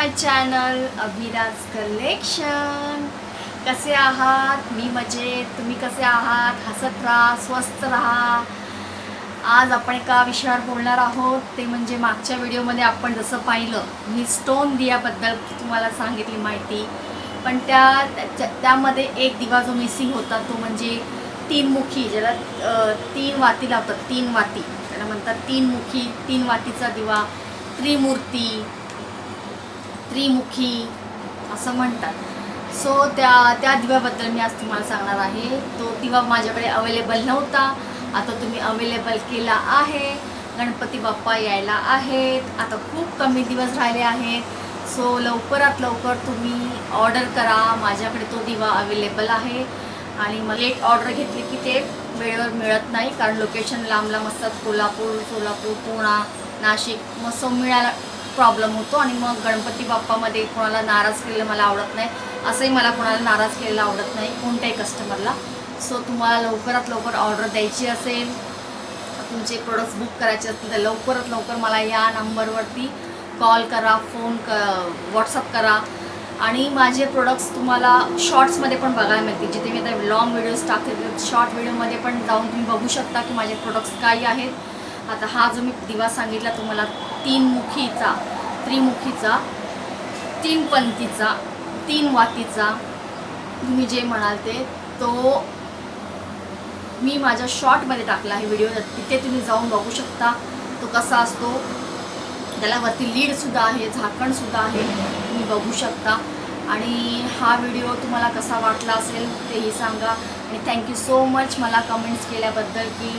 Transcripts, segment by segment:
माय channel Abhiraj collection कसे आहात? मी मजेत. तुम्ही कसे आहात? हसत राहा स्वस्त राहा. आज आपण एका विषयावर बोलणार आहोत. ते म्हणजे मागच्या व्हिडिओमध्ये आपण जसं पाहिलं मी स्टोन दियाबद्दल तुम्हाला सांगितली माहिती. पण त्या त्याच्या त्यामध्ये एक दिवा जो मिसिंग होता तो म्हणजे तीनमुखी ज्याला तीन वाती लावतात तीन वाती. त्याला म्हणतात तीनमुखी तीन वातीचा दिवा त्रिमूर्ती त्रिमुखी असं म्हणतात. सो त्या त्या दिव्याबद्दल मी आज तुम्हाला सांगणार आहे. तो दिवा माझ्याकडे अवेलेबल नव्हता. आता तुम्ही अवेलेबल केला आहे. गणपती बाप्पा यायला आहेत. आता खूप कमी दिवस राहिले आहेत. सो लवकरात लवकर तुम्ही ऑर्डर करा. माझ्याकडे तो दिवा अवेलेबल आहे. आणि मग लेट ऑर्डर घेतली की ते वेळेवर मिळत नाही. कारण लोकेशन लांब लांब असतात. कोल्हापूर सोलापूर पुणा नाशिक. मग सो मिळायला प्रॉब्लेम होतो आणि मग गणपती बाप्पामध्ये कोणाला नाराज केलेलं मला आवडत नाही असंही मला कोणाला नाराज केलेलं आवडत नाही कोणत्याही कस्टमरला सो तुम्हाला लवकरात लवकर ऑर्डर द्यायची असेल तुमचे प्रोडक्ट्स बुक करायचे असतील तर लवकरात लवकर मला या नंबरवरती कॉल करा फोन क व्हॉट्सअप करा. आणि माझे प्रोडक्ट्स तुम्हाला शॉर्ट्समध्ये पण बघायला मिळतील. जिथे मी आता लॉंग व्हिडिओज टाकते शॉर्ट व्हिडिओमध्ये पण जाऊन तुम्ही बघू शकता की माझे प्रोडक्ट्स काय आहेत. आता हा जो मी दिवा सांगितला तुम्हाला तीन मुखीचा त्रिमुखीचा तीन पंथीचा तीन वातीचा तुम्ही जे म्हणाल ते तो मी माझ्या शॉर्टमध्ये टाकला आहे व्हिडिओ तिथे तुम्ही जाऊन बघू शकता तो कसा असतो. त्याला वरती लीडसुद्धा आहे झाकणसुद्धा आहे. तुम्ही बघू शकता. आणि हा व्हिडिओ तुम्हाला कसा वाटला असेल तेही सांगा. आणि थँक्यू सो मच मला कमेंट्स केल्याबद्दल की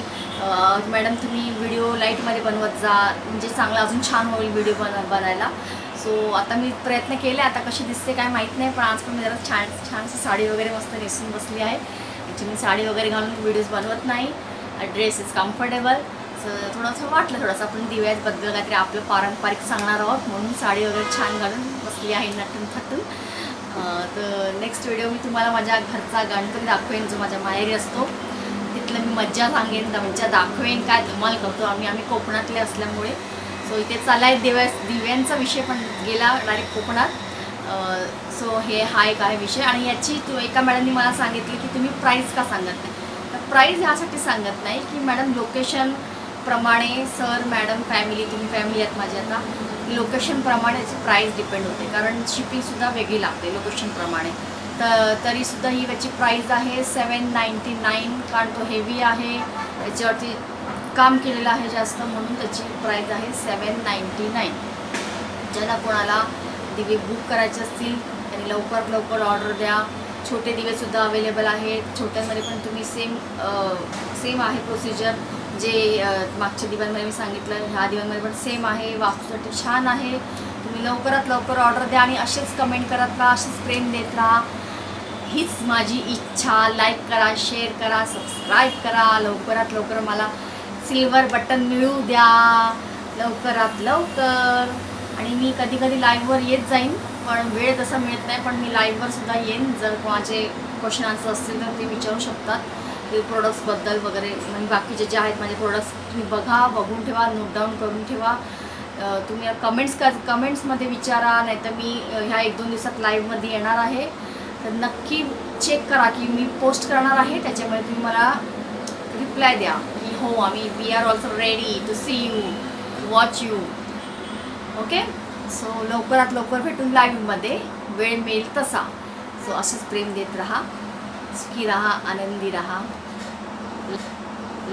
मॅडम तुम्ही व्हिडिओ लाईटमध्ये बनवत जा. म्हणजे चांगला अजून छान होईल व्हिडिओ बन बनायला. सो आता मी प्रयत्न केले आता कशी दिसते काय माहीत नाही पण आज पण मी जरा छान छानशी साडी वगैरे मस्त नेसून बसली आहे. ॲक्च्युली मी साडी वगैरे घालून व्हिडिओज बनवत नाही. ड्रेस इज कम्फर्टेबल सो थोडंसं वाटलं थोडंसं आपण दिव्याबद्दल काहीतरी आपलं पारंपरिक सांगणार आहोत म्हणून साडी वगैरे छान घालून बसली आहे नटून थटून. तर नेक्स्ट व्हिडिओ मी तुम्हाला माझ्या घरचा गणपती दाखवेन जो माझ्या माहेरी असतो. तिथलं मी मज्जा सांगेन मज्जा दाखवेन काय धमाल करतो आम्ही. आम्ही कोकणातले असल्यामुळे. सो इथे चालाय दिव्या दिव्यांचा विषय पण गेला डायरेक्ट कोकणात. सो हे हा एक आहे विषय. आणि याची तू एका मॅडमनी मला सांगितली की तुम्ही प्राईस का सांगत नाही? तर प्राईस ह्यासाठी सांगत नाही की मॅडम लोकेशन प्रमाणे सर मॅडम फॅमिली तुम्ही फॅमिली आहेत माझी आता लोकेशनप्रमाणे याची प्राईस डिपेंड होते. कारण शिपिंगसुद्धा वेगळी लागते लोकेशनप्रमाणे तर तरीसुद्धा ही याची प्राईस आहे सेवन नाईन्टी नाईन कारण तो हेवी आहे. याच्यावरती काम केलेलं आहे जास्त म्हणून त्याची प्राईस आहे सेवन नाईन्टी नाईन ज्यांना कोणाला दिवे बुक करायचे असतील त्यांनी लवकर लवकर ऑर्डर द्या. छोटे दिवेसुद्धा अवेलेबल आहेत. छोट्यांमध्ये पण तुम्ही सेम सेम आहे प्रोसिजर जे मागच्या दिवांमध्ये मी सांगितलं ह्या दिवांमध्ये पण सेम आहे वास्तूसाठी छान आहे. तुम्ही लवकरात लवकर ऑर्डर द्या आणि असेच कमेंट करत राहा असेच प्रेम देत राहा. हीच माझी इच्छा. लाईक करा शेअर करा सबस्क्राईब करा. लवकरात लवकर मला सिल्वर बटन मिळू द्या. लवकरात लवकर. आणि मी कधी कधी लाईव्हवर येत जाईन पण वेळ तसा मिळत नाही पण मी लाईव्हवर सुद्धा येईन. जर कोणाचे क्वेश्चन आन्सर असतील तर ते विचारू शकतात. ते प्रोडक्ट्सबद्दल वगैरे म्हणजे बाकीचे जे आहेत माझे प्रोडक्ट्स तुम्ही बघा बघून ठेवा नोट डाऊन करून ठेवा. तुम्ही कमेंट्स कर कमेंट्समध्ये विचारा नाहीतर मी ह्या एक दोन दिवसात लाईव्हमध्ये येणार आहे. तर नक्की चेक करा की मी पोस्ट करणार आहे त्याच्यामुळे तुम्ही मला रिप्लाय द्या. की हो आम्ही we are also ready to see you watch you okay so लवकरात लवकर भेटून लाईव्हमध्ये वेळ मिळेल तसा. सो असंच प्रेम देत राहा. सुखी राहा आनंदी राहा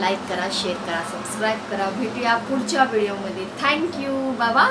लाईक करा शेअर करा सबस्क्राईब करा. भेटूया पुढच्या व्हिडिओमध्ये थँक्यू बाबा